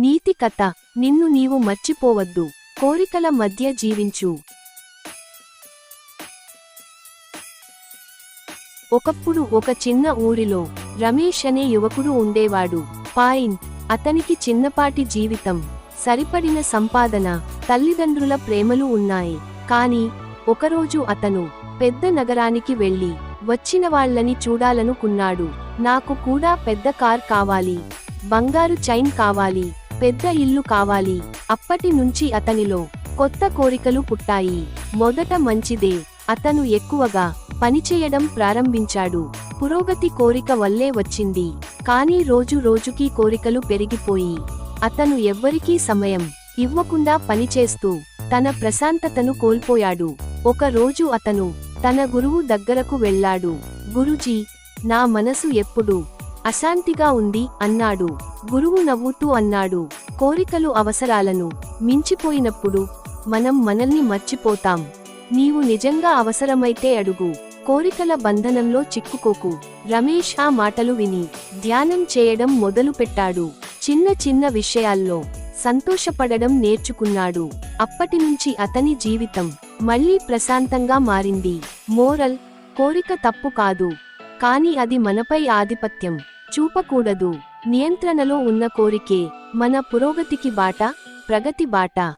నీతి కథ. నిన్ను నీవు మర్చిపోవద్దు. కోరికల మధ్య జీవించు. ఒకప్పుడు ఒక చిన్న ఊరిలో రమేష్ అనే యువకుడు ఉండేవాడు. పాయింట్ అతనికి చిన్నపాటి జీవితం. సరిపడిన సంపాదన తల్లిదండ్రుల ప్రేమలు ఉన్నాయి. కానీ ఒకరోజు అతను పెద్ద నగరానికి వెళ్ళి వచ్చిన వాళ్ళని చూడాలనుకున్నాడు. నాకు కూడా పెద్ద కార్ కావాలి. బంగారు చైన్ కావాలి. పెద్ద ఇల్లు కావాలి. అప్పటి నుంచి అతనిలో కొత్త కోరికలు పుట్టాయి. మొదట మంచిదే. అతను ఎక్కువగా పనిచేయడం ప్రారంభించాడు. పురోగతి కోరిక వల్లే వచ్చింది. కానీ రోజు రోజుకి కోరికలు పెరిగిపోయి అతను ఎవ్వరికీ సమయం ఇవ్వకుండా పనిచేస్తూ తన ప్రశాంతతను కోల్పోయాడు. ఒక రోజు అతను తన గురువు దగ్గరకు వెళ్ళాడు. గురుజీ నా మనసు ఎప్పుడు అశాంతిగా ఉంది అన్నాడు. గురువు నవ్వుతూ అన్నాడు. కోరికలు అవసరాలను మించిపోయినప్పుడు మనం మనల్ని మర్చిపోతాం. నీవు నిజంగా అవసరమైతే అడుగు. కోరికల బంధనంలో చిక్కుకోకు. రమేష్ ఆ మాటలు విని ధ్యానం చేయడం మొదలుపెట్టాడు. చిన్న చిన్న విషయాల్లో సంతోషపడడం నేర్చుకున్నాడు. అప్పటినుంచి అతని జీవితం మళ్ళీ ప్రశాంతంగా మారింది. మోరల్ కోరిక తప్పు కాదు. కాని అది మనపై ఆధిపత్యం. చూపకూడదు. నియంత్రణలో ఉన్న కోరికే మన పురోగతికి బాట ప్రగతి బాట.